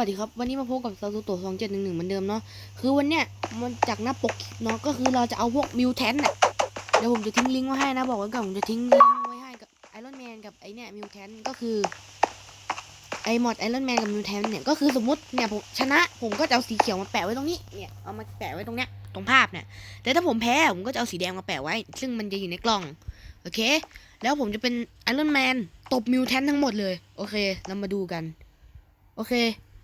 วัสดีครับวันนี้มาพบกับซาซูโตะสองเจ็ดหนึ่งหนึ่งเหมือนเดิมเนาะคือวันเนี้ยมันจากหน้าปกเนาะก็คือเราจะเอาพวกมิวแทนน่ะเดี๋ยวผมจะทิ้งลิงก์ไว้ให้นะบอกไว้ก่อนผมจะทิ้งลิงก์ไว้ให้กับไอรอนแมนกับไอเนี่ยมิวแทนก็คือไอมอดไอรอนแมนกับมิวแทนเนี่ยก็คือสมมติเนี่ยผมชนะผมก็จะเอาสีเขียวมาแปะไว้ตรงนี้เนี่ยเอามาแปะไว้ตรงเนี้ยตรงภาพเนี่ยแต่ถ้าผมแพ้ผมก็จะเอาสีแดงมาแปะไว้ ซึ่งมันจะอยู่ในกล่องโอเค แล้วผมจะเป็นไอรอนแมนตบมิวแทนทั้งหมดเลย โอเค เรามาดูกัน โอเค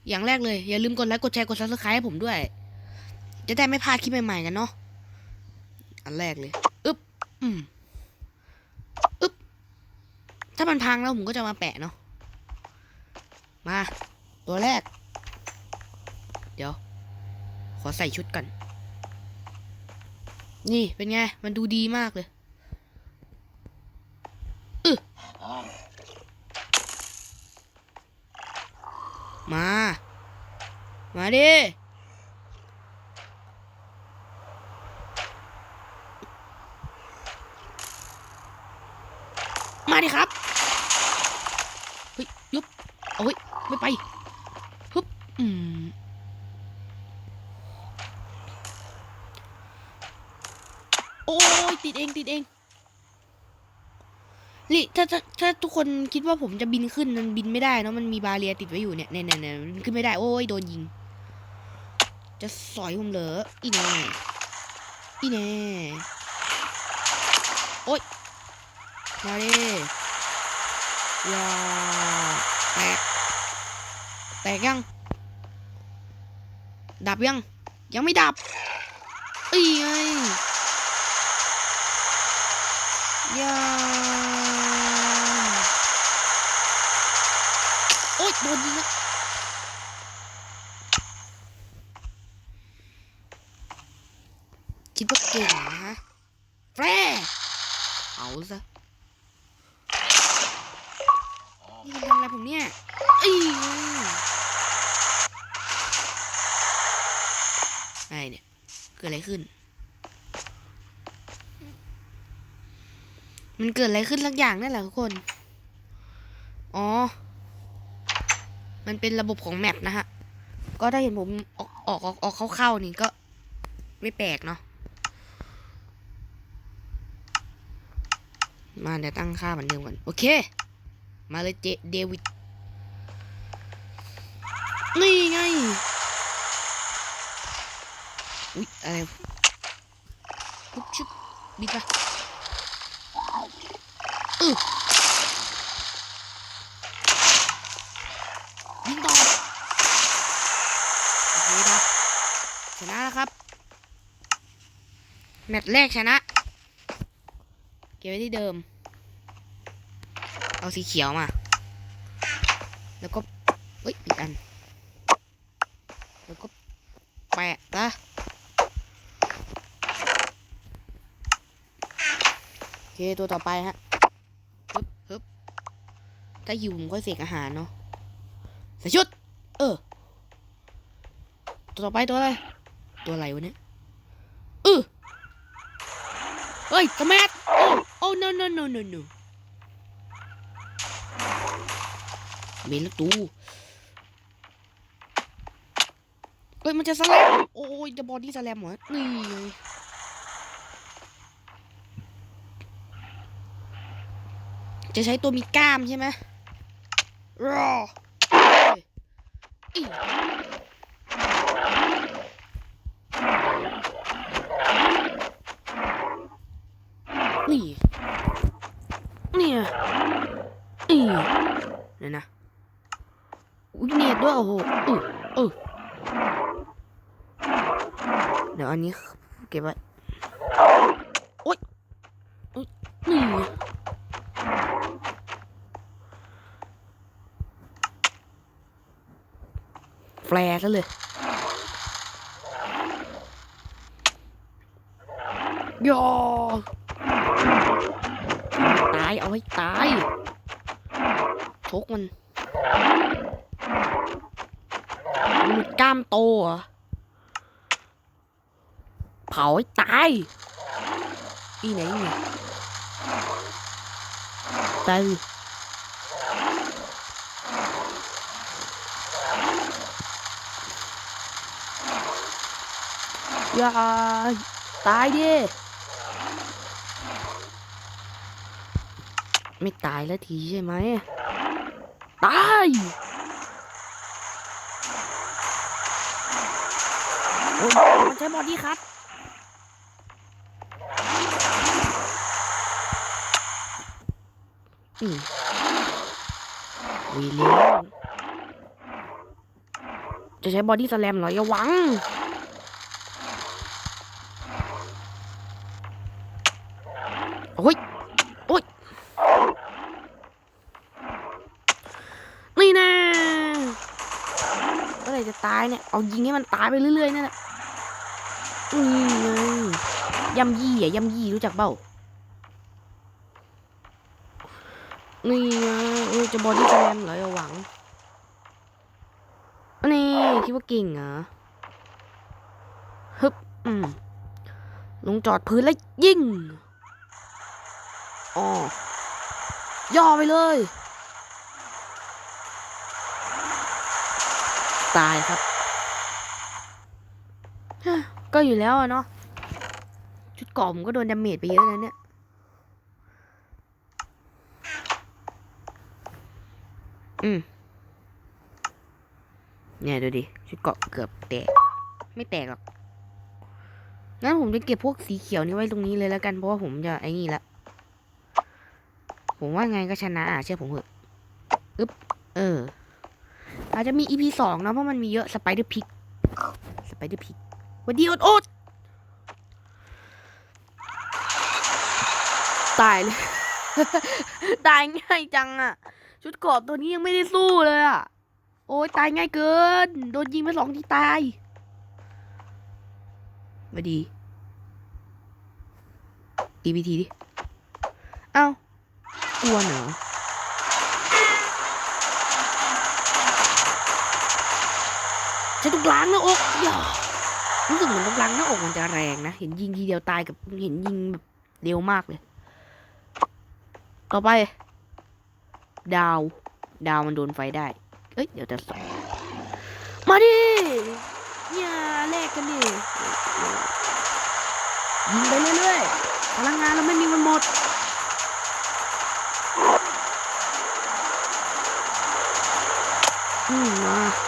อย่างแรกเลย อย่าลืมกดไลค์กดแชร์กด subscribe ให้ผมด้วย จะได้ไม่พลาดคลิปใหม่ๆกันเนาะอันแรกเลยอึ๊บอืมอึ๊บถ้ามันพังแล้วผมก็จะมาแปะเนาะมา ตัวแรก เดี๋ยว ขอใส่ชุดก่อนนี่เป็นไง มันดูดีมากเลยอึ มา มาดิมาดิครับเฮ้ยยุบเอาเฮ้ยไม่ไปฮึบอืมโอ้ยติดเองติดเอง นี่ถ้าถ้าถ้าทุกคนคิดว่าผมจะบินขึ้นมันบินไม่ได้นอะมันมีบาเรียติดไว้อยู่เนี่ยเนี่ยเนี่ยเนี่ยมันขึ้นไม่ได้โอ้ยโดนยิง จะสอยผมเหรออีแน่อีแน่โอ๊ยมาดิอย่าแตกแตกยังดับยัง ยังไม่ดับอีไงอย่าโอ๊ย โดนยิงแล้วคิดว่าเก่งนะฮะ แฟร์เอาซะนี่มันทำอะไรผมเนี่ยอีไอ้เนี่ย เกิดอะไรขึ้น มันเกิดอะไรขึ้นสักอย่างนั่นแหละทุกคน อ๋อ มันเป็นระบบของแมปนะฮะ ก็ถ้าเห็นผมออกออกออกเข้าๆนี่ก็ไม่แปลกเนาะ มาเดี๋ยวตั้งค่าเหมือนเดิมก่อน โอเค มาเลยเจเดวิด นี่ไง อุ๊ย อะไรปุ๊บชุบบิดไปอือยิงต่อโอเคครับ ชนะแล้วครับ แมตช์แรกชนะ ก็บไว้ที่เดิม เอาสีเขียวมา แล้วก็เฮ้ยอีกอัน แล้วก็แปะปะโอเคตัวต่อไปฮะฮึบฮึบถ้าหิวผมก็เสกอาหารเนาะใส่ชุด เออ ตัวต่อไปตัวอะไร ตัวอะไรวะเนี่ยเออเฮ้ยสมัท โอ้โอ้ no no no no no เมนแล้วตูเอ้ยมันจะสแลมโอ้ยจะบอดี้สแลมเหรอนี่จะใช้ตัวมีกล้ามใช่ไหมรออ้ยอีนี่ นี่ไงนี่ เนี่ยนะอุ้ยเน็ตด้วยโอ้โหเออเออเดี๋ยวอันนี้เก็บไว้โอ๊ยโอุ๊ยนี่แฟร์ซะเลยยอตาย เอาให้ตาย ทุกมันมันกล้ามโตเหรอเผาให้ตาย อีไหนเนี่ยตายอย่าตายดิ ไม่ตายแล้วทีใช่ไหม ตายโอ้ยมันใช้บอดี้คัทอืมวีเลี้ยงจะใช้บอดี้สแลมเหรออย่าหวัง โอ้ย โอ้ย นี่นะเมื่อไหรจะตาย เอายิงให้มันตายไปเรื่อยๆนั่นแหละนี่ไงยำยี่อะยำยี่รู้จักเปล่านี่ไงจะบอดี้แสลมเหรออย่าหวังนี่คิดว่าเก่งเหรอฮึบอืมลงจอดพื้นแล้วยิงอ๋อย่อไปเลย ตายครับ ก็อยู่แล้วอะเนาะชุดเกราะผมก็โดนดาเมจไปเยอะนะเนี่ยอืมเนี่ยดูดิชุดเกาะเกือบแตก ไม่แตกหรอกงั้นผมจะเก็บพวกสีเขียวนี้ไว้ตรงนี้เลยแล้วกันเพราะว่าผมจะไอ้นี่ละผมว่าไงก็ชนะอะเชื่อผมเถอะอึ๊บเออ อาจจะมี EP สองนะเพราะมันมีเยอะสไปเดอร์พิกสไปเดอร์พิก วันดีอดอดตายเลย ตายง่ายจังอะชุดเกราะตัวนี้ยังไม่ได้สู้เลยอะโอ้ยตายง่ายเกิน โดนยิงไปสองทีตายมาดี EPT ดิ เอ้ากลัวเหรอใช้ตรงกลางหน้าอกอย่า รู้สึกเหมือนตรงกลางหน้าอกมันจะแรงนะ เห็นยิงทีเดียวตายกับเห็นยิงแบบเร็วมากเลย ต่อไป ดาว ดาวมันโดนไฟได้ เอ้ย เดี๋ยวจะสอนมาดิอย่าแลกกันดิยิงไปเรื่อยๆพลังงานเราไม่มีมันหมดอืมมา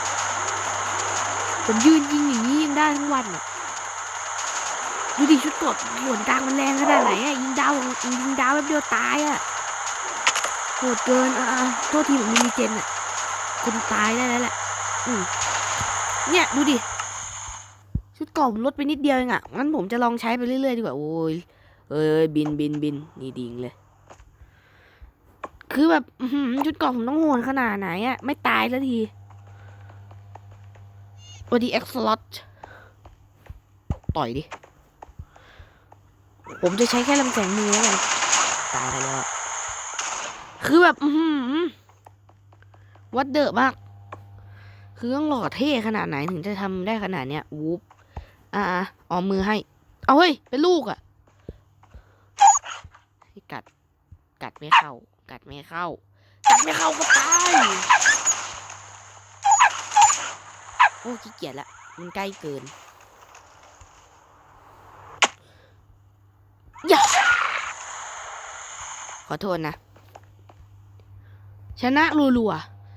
ผมยืนยิงอย่างนี้ยังได้ทั้งวันอะดูดิชุดกดส่วนกลางมันแรงขนาดไหนอะยิงดาวยิงดาวแป๊บเดียวตายอะโหดเกินอ่าโทษทีผมมีเจนอะคนตายได้แล้วแหละอืมเนี่ยดูดิชุดก่าผมลดไปนิดเดียวเองอะงั้นผมจะลองใช้ไปเรื่อยๆดีกว่าโอ้ยเอ้ยบินบินบินนี่ดิงเลย คือแบบชุดกราะผมต้องโหนขนาดไหนอะไม่ตายสักที วัดีเอ็กซ์ลอตต่อยดิ ผมจะใช้แค่ลำแสงมือแล้วกันตายไปแล้ว คือแบบวัดเดอะมาก คือต้องหล่อเท่ขนาดไหนถึงจะทำได้ขนาดเนี้ยวูบอ่าๆเอมือให้ เอาเฮ้ย เป็นลูกอะให้กัด กัดไม่เข้า กัดไม่เข้า กัดไม่เข้าก็ตาย โอ้ขี้เกียจละ มันใกล้เกินอย่าขอโทษนะ ชนะรัว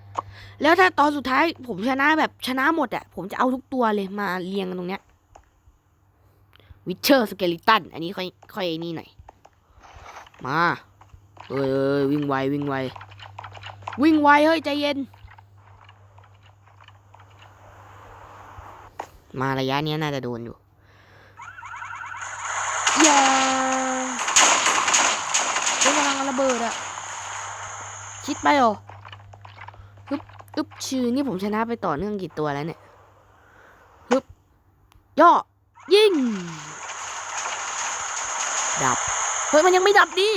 ๆ แล้วถ้าตอนสุดท้ายผมชนะแบบชนะหมดอะผมจะเอาทุกตัวเลยมาเรียงกันตรงเนี้ยวิเชอร์สเกลิตันอันนี้ค่อยค่อยนี่หน่อย มาเอ้ยเอ้ยวิ่งไว วิ่งไว วิ่งไว เฮ้ย ใจเย็น มาระยะนี้น่าจะโดนอยู่อย่าเป็นกำลังระเบิดอะคิดไปหรอฮึบอึบชื่อนี่ผมชนะไปต่อเนื่องกี่ตัวแล้วเนี่ยฮึบย่อยิง ดับ เฮ้ย มันยังไม่ดับดิ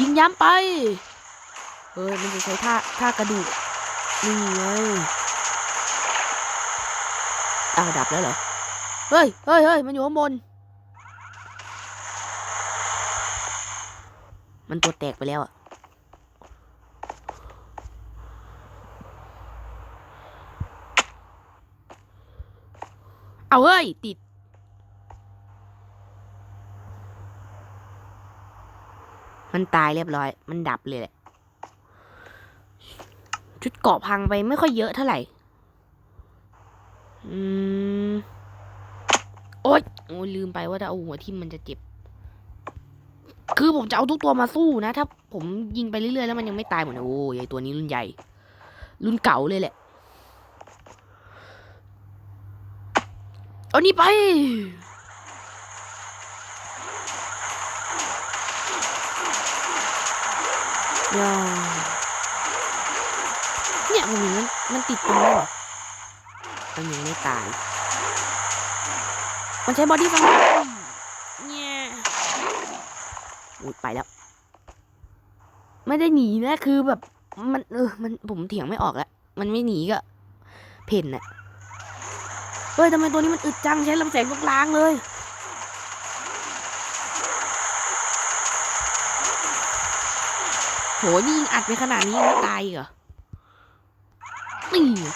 ยิงย้ำไป เออมันจะใช้ท่าท่ากระดูกนี่ไงอ้าวดับแล้วเหรอ เฮ้ยเฮ้ยเฮ้ยมันอยู่ข้างบน มันตัวแตกไปแล้วอะเอาเฮ้ย ติด มันตายเรียบร้อย มันดับเลยแหละ ชุดเกาะพังไปไม่ค่อยเยอะเท่าไหร่ อืม โอ๊ยโอ้ลืมไปว่าถ้าเอาหัวทิ่มมันจะเจ็บ คือผมจะเอาทุกตัวมาสู้นะ ถ้า ผมยิงไปเรื่อยๆแล้วมันยังไม่ตายหมดนะโอ้ยตัวนี้รุ่นใหญ่ รุ่นเก่าเลยแหละ เอานี่ไปย่า เนี่ยผมเห็นมันมันติดตรงนี้เหรอมันยังไม่ตาย มันใช้บอดี้ฟังเนี่ยอุดไปแล้ว ไม่ได้หนีนะคือแบบ มันเออ มันผมเถียงไม่ออกแล้ว มันไม่หนีก็เพ่นน่ะเฮ้ยทำไมตัวนี้มันอึดจังใช้ลำแสงตรงกลางเลยโหนี่ยิงอัดไปขนาดนี้ไม่ตายเหรอ นี่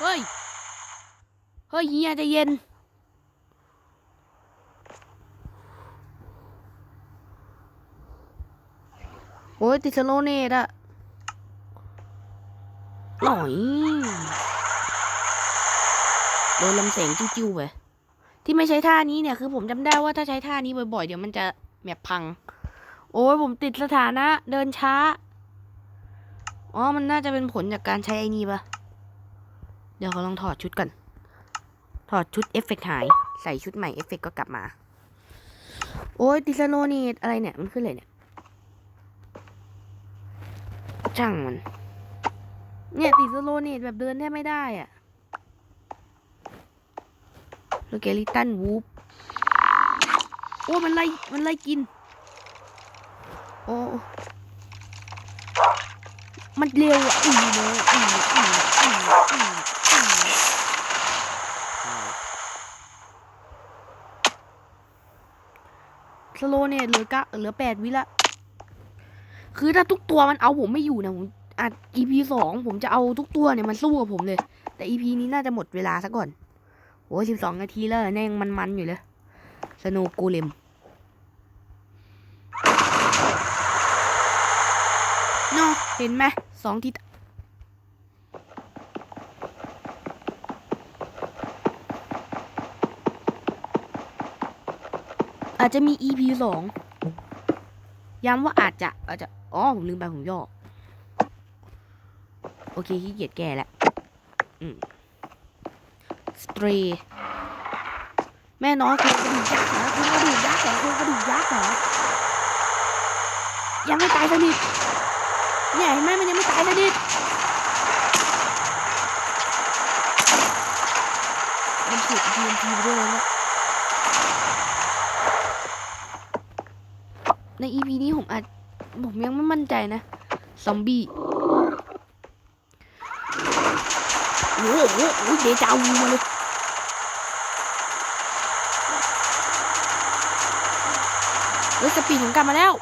เฮ้ย เฮ้ยเฮียใจเย็น โอ้ยติดสโลเนตอะหน่อยโดนลำแสงจิ้วๆไปที่ไม่ใช้ท่านี้เนี่ย คือผมจำได้ว่าถ้าใช้ท่านี้บ่อยๆ เดี๋ยวมันจะแมปพัง โอ้ยผมติดสถานะ เดินช้า อ๋อ มันน่าจะเป็นผลจากการใช้ไอ้นี่ปะเดี๋ยวเขาลองถอดชุดก่อน ถอดชุดเอฟเฟกต์หาย ใส่ชุดใหม่เอฟเฟกต์ก็กลับมา โอ้ยติสโนนีอะไรเนี่ย มันขึ้นเลยเนี่ย ช่างมัน เนี่ยติสโลเนตแบบเดินแทบไม่ได้อะโลเกลิตันวูฟโอ้ มันไล่ มันไล่กิน โอ้ มันเร็วอะอือเลยอืออืออืออืออือสโลเนตเหลือกะเหลือแปดวิละ คือถ้าทุกตัวมันเอาผมไม่อยู่นะผมอัด EP สองผมจะเอาทุกตัวเนี่ยมันสู้กับผมเลย แต่ EP นี้น่าจะหมดเวลาซะก่อนโอ้สิบสองนาทีแล้วเนี่ยยังมันๆอยู่เลยสโนว์กูเลมเนาะเห็นไหม สองทีอาจจะมี EP สองย้ำว่าอาจจะอาจจะ อ๋อ ผมลืมไปผมย่อ โอเคขี้เกียจแก้แล้วอืมสเตรแม่น้อยคือกระดูกยักษ์เหรอคือกระดูกยักษ์เหรอคือกระดูกยักษ์เหรอยังไม่ตายสนิท เนี่ยเห็นไหมมันยังไม่ตายสนิมันถูกทีมทีด้วยนะใน EP นี้ผมอาจผมยังไม่มั่นใจนะ ซอมบี้โอ้โหโอ้โหเดจาวูมาเลยเฮ้ยสปีดผมกลับมาแล้ว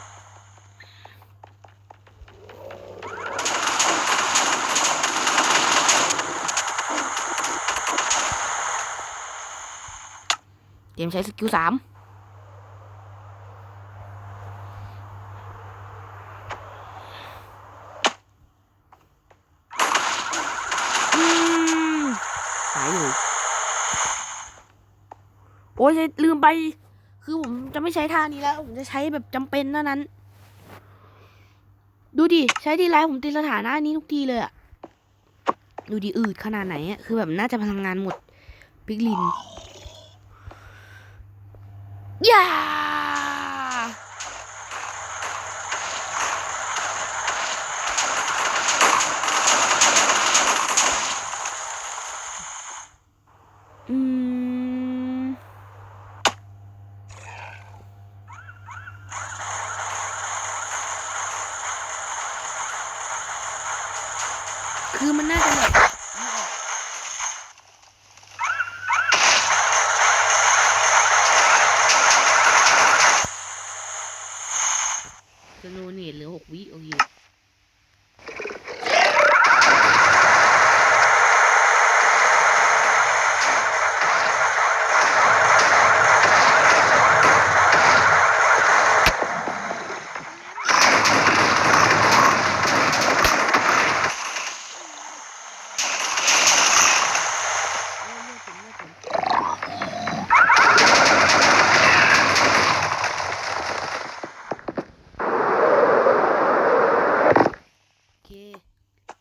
มใช้สกิลสามหายอยู่ โอ้ยลืมไป คือผมจะไม่ใช้ท่านี้แล้ว ผมจะใช้แบบจำเป็นเท่านั้น ดูดิ ใช้ทีไรผมติดสถานะนี้ทุกทีเลยอะดูดิอืดขนาดไหนอะคือแบบน่าจะพลังงานหมดปิกลิน ย่าอืม คือมันน่าจะแบบ สโนเนตเหลือหกวิโอเค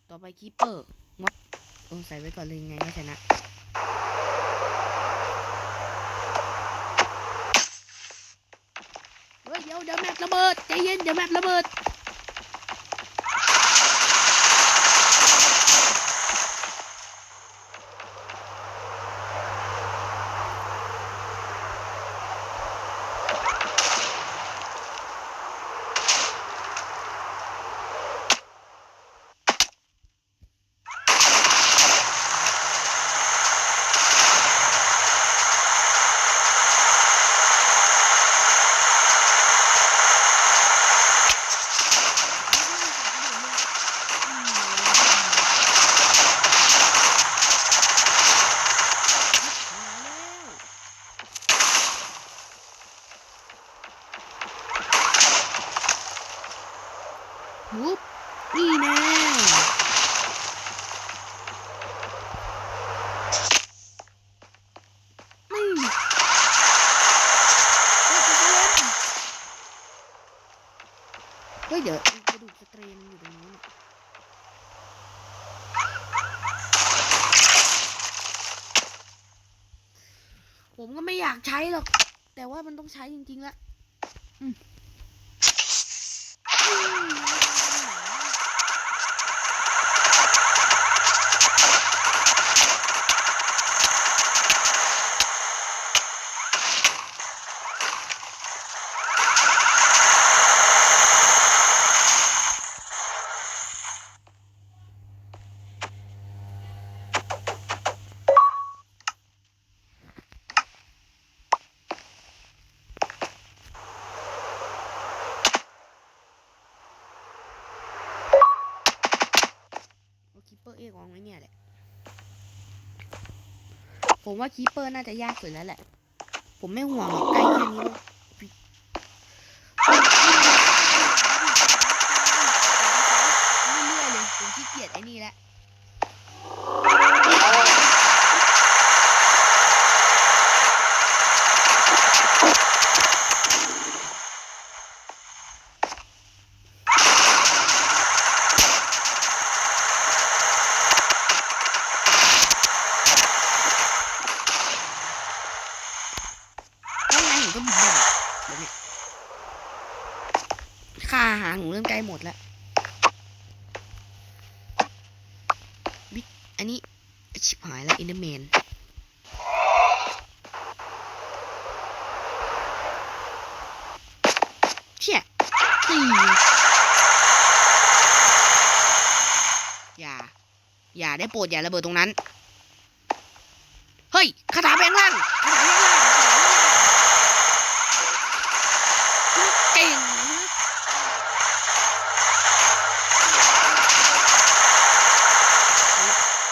ต่อไปคีเปอร์มดเออใส่ไว้ก่อนเลยยังไงก็ชนะ เดี๋ยวเดี๋ยวแมประเบิดใจเย็นเดี๋ยวแมประเบิด วุบนี่แน่นี่เฮ้ยเดี๋ยวกระดูกสเตรนอยู่ตรงนู้นน่ะผมก็ไม่อยากใช้หรอก แต่ว่ามันต้องใช้จริงๆละอืมอืมเอาคีเปอร์เอกวางไว้เนี่ยแหละ ผมว่าคีเปอร์น่าจะยากสุดแล้วแหละ ผมไม่ห่วงหรอกใกล้แค่นี้แล้วเรื่อยๆเลย ผมขี้เกียจไอ้นี่แหละ แล้วไงผมก็บินได้เดี๋ยวเนี้ค่าอาหารผมเริ่มใกล้หมดแล้วบิ๊กอันนี้ชิบหายแล้วอินเดอร์แมนเชี่ยตีอย่า อย่าไดอย่าระเบิดตรงนั้น เฮ้ยคาถาแปลงร่างคาถาแปลงร่างเก่งนะ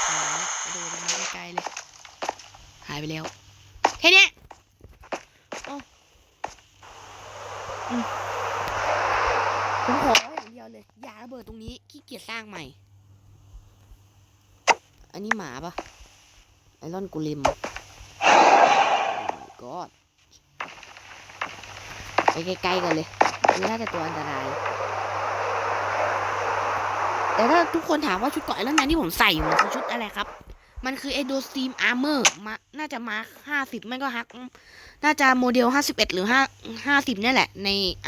หายกระโดดลงมาไกลๆเลย หายไปแล้ว แค่เนี้ยโอ้อืมผมขออย่างเดียวเลย อย่าระเบิดตรงนี้ ขี้เกียจสร้างใหม่ อันนี้หมาปะไอ รอนกูลิมกอดไปไกล้ๆกันเลยนนี้น่าจะตัวอันตราย แต่ถ้าทุกคนถามว่าชุดเกาะไอรอนแมนที่ผมใส่อยู่มันคือชุดอะไรครับ มันคือเอโดสตีมอาร์เมอร์มาน่าจะมาห้าสิบไม่ก็ฮัก น่าจะโมเดลห้าสิบเอ็ดหรือห้าห้าสิบนี่แหละ ในไอ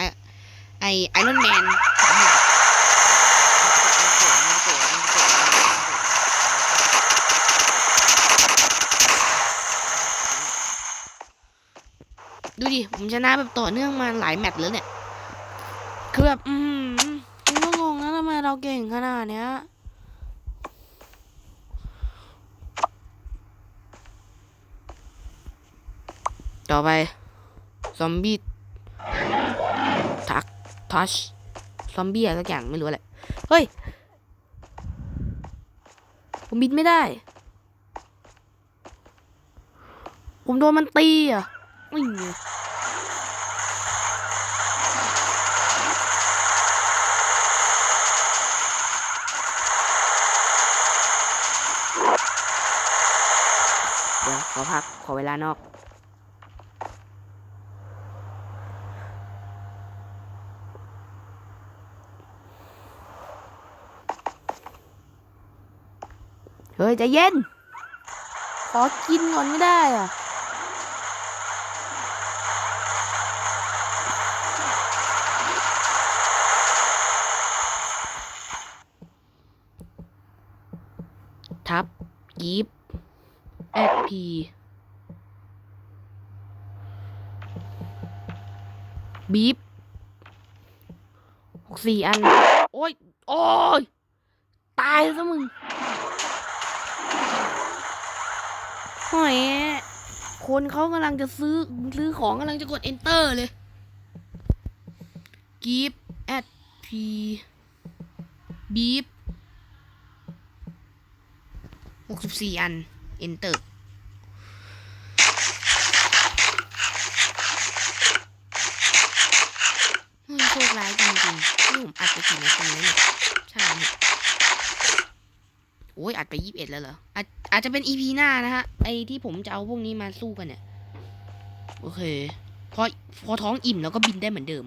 ไอไอรอนแมนดูดิ ผมชนะแบบต่อเนื่องมาหลายแมตช์แล้วเนี่ย คือแบบ อืมผมก็งงนะทำไมเราเก่งขนาดเนี้ยต่อไป ซอมบี้ทักทัชซอมบี้อะไรสักอย่างไม่รู้แหละเฮ้ย ผมบินไม่ได้ ผมโดนมันตีอะไม่ ขอพัก ขอเวลานอก เฮ้ยใจเย็น ขอกินก่อนไม่ได้อะทับยีบ แอดพีบีบหกสี่อัน โอ้ย โอ้ย ตายซะมึงหอยคนเขากำลังจะซื้อ ซื้อของกำลังจะกด enter เลย give at p beep หกสิบสี่อัน enter โชคร้ายจริงๆนี่ผมอัดไปกี่นาทีแล้วเนี่ยใช่เนี่ยโอ้ยอัดไปยี่สิบเอ็ดแล้วเหรออาจอาจจะเป็น EP หน้านะฮะ ไอที่ผมจะเอาพวกนี้มาสู้กันเนี่ย โอเค พอพอท้องอิ่มแล้วก็บินได้เหมือนเดิม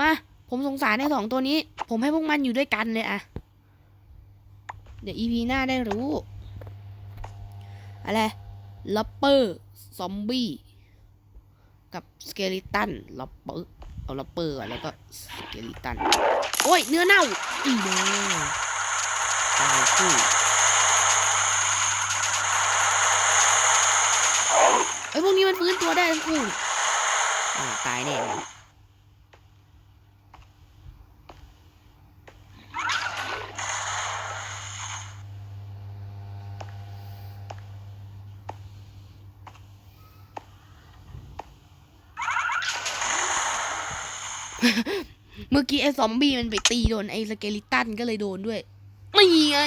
มา ผมสงสารในสองตัวนี้ ผมให้พวกมันอยู่ด้วยกันเลยอะ เดี๋ยว EP หน้าได้รู้ อะไรลัปเปอร์ซอมบี้กับสเกลิตันลัปเปอร์เอาลัปเปอร์แล้วก็สเกลิตัน โอ้ย เนื้อเน่า อีเน่ตายคู่ไอ้พวกนี้มันฟื้นตัวได้ทั้งคู่ตายแน่เลยเมื่ อกี้ไอ้ซอมบี้มันไปตีโดนไอ้สเกลิตันก็เลยโดนด้วยไม่ไง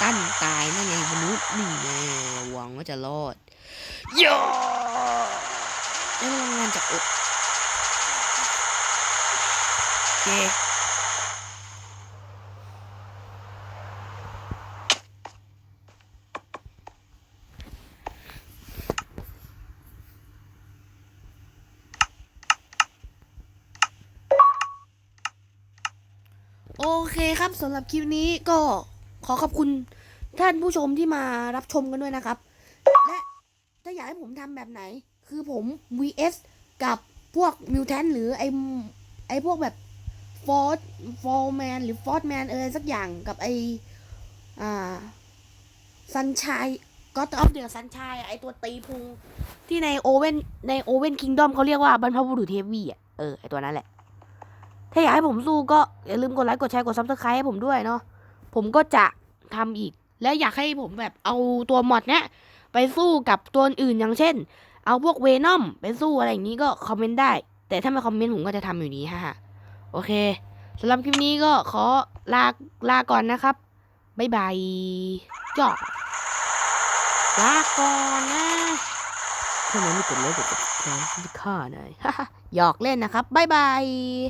ตั้นตายนั่นไงมนุษย์นี่แน่หวังว่าจะรอดย่อได้พลังงานจากอกโอเค โอเคครับ สำหรับคลิปนี้ก็ขอขอบคุณท่านผู้ชมที่มารับชมกันด้วยนะครับ และถ้าอยากให้ผมทำแบบไหน คือผม vs กับพวกมิวแทนหรือไอไอพวกแบบฟอร์ดฟอร์แมนหรือฟอร์ดแมนเอะไรสักอย่างกับไออ่าซันชายก็ออฟเดือะซันชายไอตัวตีพุงที่ในโอเว่นในโอเว่นคิงดอมเขาเรียกว่าบรรพบุรุษเทวีอะ เออ ไอตัวนั้นแหละ ถ้าอยากให้ผมสู้ก็อย่าลืมกดไลค์กดแชร์กดซับสไครต์ให้ผมด้วยเนาะผมก็จะทำอีก และอยากให้ผมแบบเอาตัวมอดเนี้ยไปสู้กับตัวอื่นอย่างเช่น เอาพวกเวนอมไปสู้อะไรอย่างนี้ก็คอมเมนต์ได้ แต่ถ้าไม่คอมเมนต์ผมก็จะทำอยู่นี้ฮ่าโอเคสำหรับคลิปนี้ก็ขอลาลาก่อนนะครับบ๊ายบายจอลาก่อนนะถ้ามันไม่กดไลค์กดติดตามที่ข้าหน่อยหยอกเล่นนะครับบ๊ายบาย